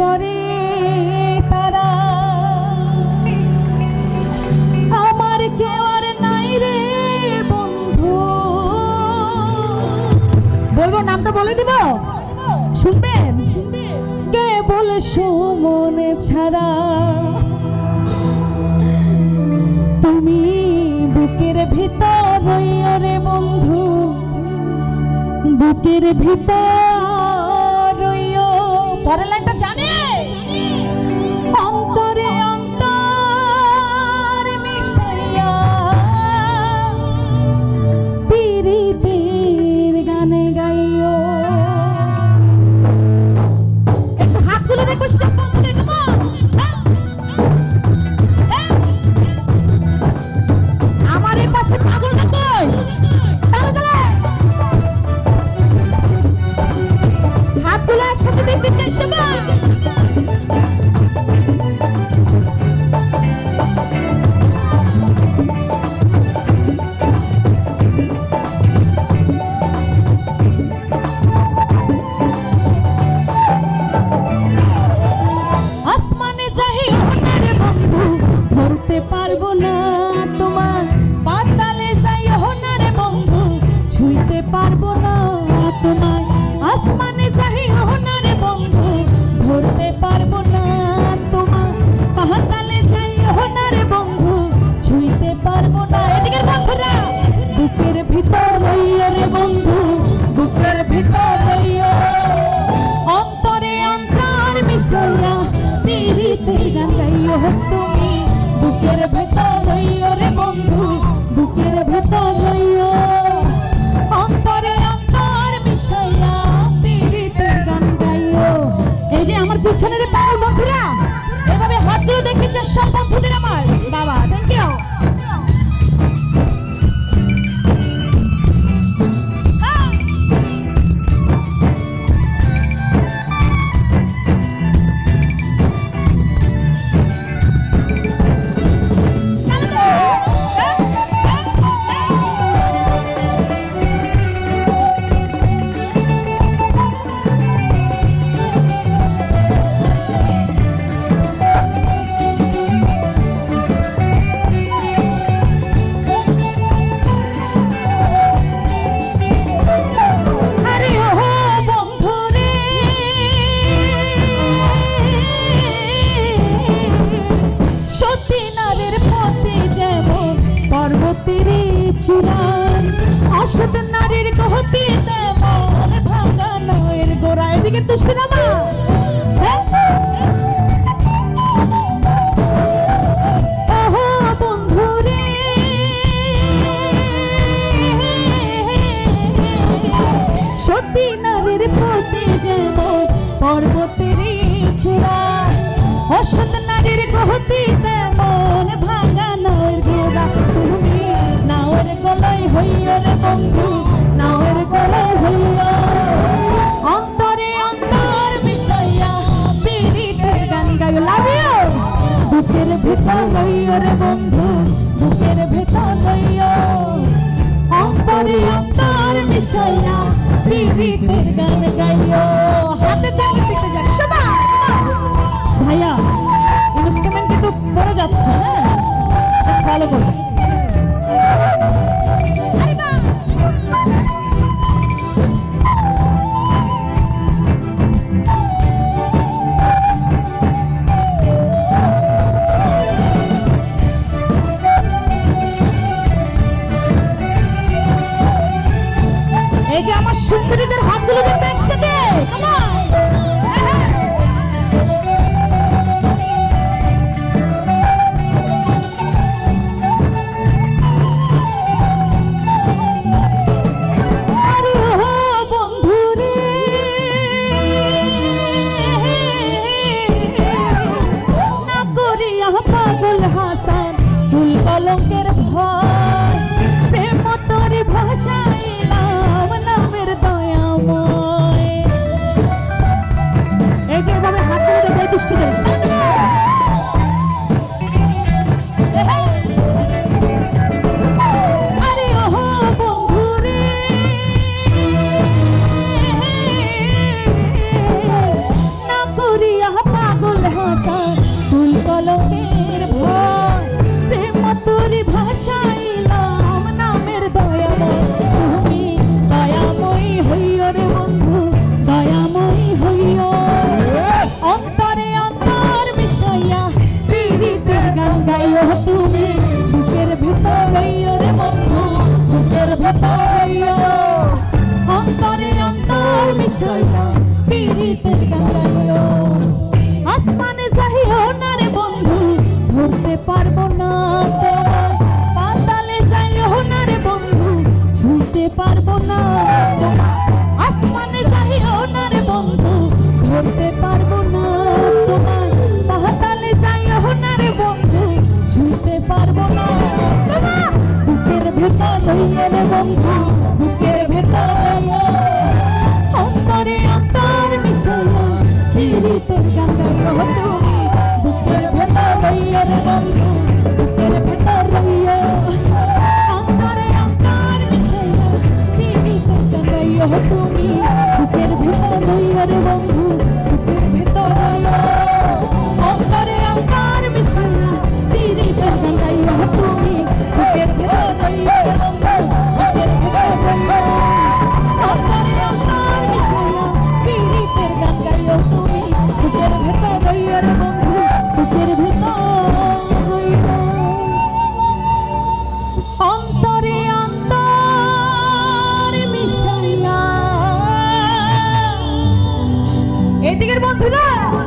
করে তারা। কেউ আর নাই রে বন্ধু। নামটা বলে দিব? শুনবেন? কে বলে সুমনে ছাড়া? তুমি বুকের ভিতর রইও রে বন্ধু। বুকের ভিতর রইও। পরের লাইনটা পারব না তোমার। পাতালে যাই ওনার বন্ধু, ছুঁইতে পারব না। এদিকে বন্ধুরা, বুকের ভিতর রইও রে বন্ধু, বুকের ভিতর রইও চূড়ায় অসৎ নারীর গহতি তেমন ভাঙা নয়ের গোড়া এদিকে তুষ্টি নামা ওহো বন্ধু রে সত্যি নারীর প্রতি যেমন পর্বতের ছোড়া অসৎ নারীর গহতি তেমন হইয় রে বন্ধু নাওর গলায় হইয়। অন্তরে অন্তর মিশাইয়া পিরিতের গান গাই ইউ বুকের ভিতর লইয় রে বন্ধু, বুকের ভিতর লইয় অন্তরে ভাইয়া ইনস্ট্রুমেন্ট কিন্তু পড়ে যাচ্ছে হ্যাঁ? ফলো যে হাত তুলে দেখবে একসাথে। গাইও তুমি বুকের ভিতরে রে বন্ধু বুকের ভিতরে অন্তরে অন্তর বিষয় না পীড়িতের গান আজকের বন্ধুরা।